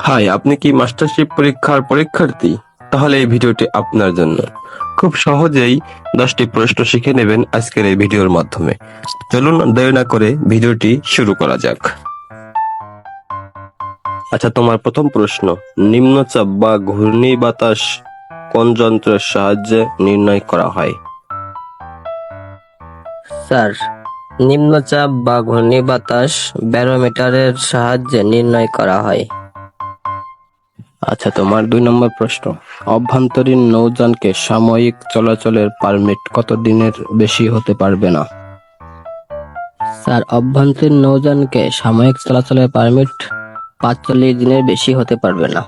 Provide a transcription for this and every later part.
High আপনি কি mastership পরীক্ষার পরীক্ষার্থী? তাহলে এই ভিডিওটি আপনার জন্য। খুব সহজেই দশটি প্রশ্ন শিখে নেবেন আজকের এই ভিডিওর মাধ্যমে। চলুন দেরি না করে ভিডিওটি শুরু করা যাক। আচ্ছা তোমার প্রথম প্রশ্ন। নিম্নচাপ বা ঘূর্ণি বাতাস কোন যন্ত্রের সাহায্যে নির্ণয় করা হয়? স্যার, নিম্নচাপ বা ঘূর্ণিবাতাস ব্যারোমিটারের সাহায্যে নির্ণয় করা হয়। আচ্ছা তোমার দুই নম্বর প্রশ্ন। অভ্যন্তরীণ নৌযানকে সাময়িক চলাচলের পারমিট কত দিনের বেশি হতে পারবে না? স্যার, অভ্যন্তরীণ নৌযানকে সাময়িক চলাচলের পারমিট পাঁচচল্লিশ দিনের বেশি হতে পারবে না।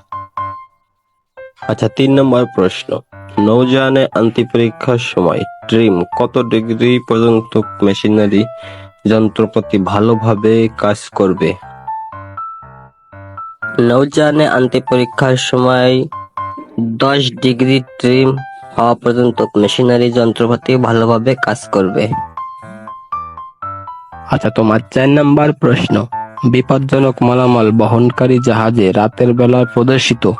আচ্ছা তিন নম্বর প্রশ্ন। নৌযানে আন্তি পরীক্ষার সময় ট্রিম কত ডিগ্রি পর্যন্ত মেশিনারি যন্ত্রপাতি ভালোভাবে কাজ করবে? নৌযানে আন্তি পরীক্ষার সময় দশ ডিগ্রি ট্রিম হওয়া পর্যন্ত মেশিনারি যন্ত্রপাতি ভালোভাবে কাজ করবে। আচ্ছা তোমার চার নম্বর প্রশ্ন। বিপজ্জনক মালামাল বহনকারী জাহাজে রাতের বেলায় প্রদর্শিত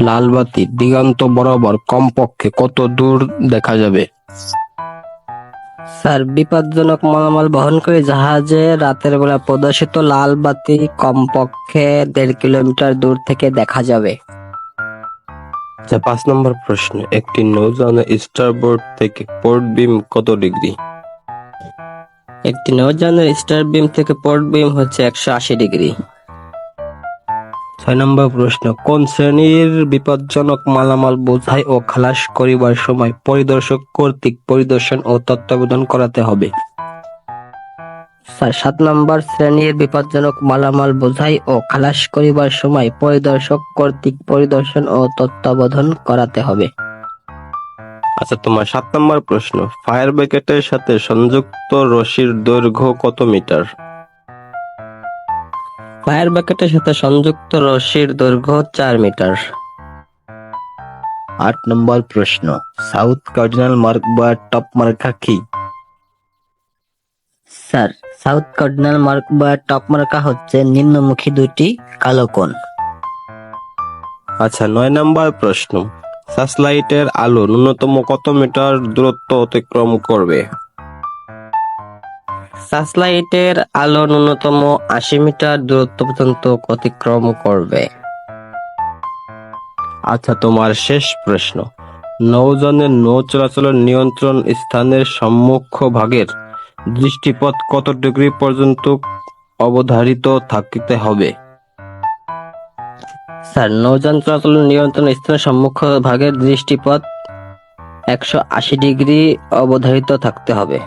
লালবাতি দিগন্ত বরাবর কমপক্ষে কত দূর দেখা যাবে? স্যার বিপজ্জনক মালামাল বহন করে জাহাজে রাতের বেলা প্রদর্শিত লাল বাতি কমপক্ষে দেড় কিলোমিটার দূর থেকে দেখা যাবে। আচ্ছা পাঁচ নম্বর প্রশ্ন। একটি নৌযানে স্টারবোর্ড থেকে পোর্ট বিম কত ডিগ্রি? একটি নৌযানের স্টার বিম থেকে পোর্ট বিম হচ্ছে একশো আশি ডিগ্রি। ছয় নম্বর প্রশ্ন, কোন শ্রেণির বিপজ্জনক মালামাল বোঝাই ও খালাস করিবার সময় পরিদর্শক কর্তৃক পরিদর্শন ও তত্ত্বাবধান করাতে হবে? সাত নম্বর শ্রেণির বিপজ্জনক মালামাল বোঝাই ও খালাস করিবার সময় পরিদর্শক কর্তৃক পরিদর্শন ও তত্ত্বাবধান করাতে হবে। আচ্ছা তোমার সাত নম্বর প্রশ্ন, ফায়ার ব্রিগেডের সাথে সংযুক্ত রশির দৈর্ঘ্য কত মিটার? ফায়ার ব্যাকেটের সাথে সংযুক্ত রশির দৈর্ঘ্য চার মিটার। আট নম্বর প্রশ্ন সাউথ কার্ডিনাল মার্ক বা টপ মার্কা কি? স্যার সাউথ কার্ডিনাল মার্ক বা টপ মার্কা হচ্ছে নিম্নমুখী দুটি কালো কোণ। আচ্ছা নয় নম্বর প্রশ্ন সার্চলাইটের আলো ন্যূনতম কত মিটার দূরত্ব অতিক্রম করবে? সার্চলাইটের আলো ন্যূনতম আশি মিটার দূরত্ব পর্যন্ত অতিক্রম করবে। আচ্ছা তোমার শেষ প্রশ্ন। নৌযানের নৌ চলাচলের নিয়ন্ত্রণ স্থানের সম্মুখ ভাগের দৃষ্টিপথ কত ডিগ্রি পর্যন্ত অবধারিত থাকিতে হবে? স্যার, নৌযান চলাচল নিয়ন্ত্রণ স্থানের সম্মুখ ভাগের দৃষ্টিপথ একশো আশি ডিগ্রি অবধারিত থাকতে হবে।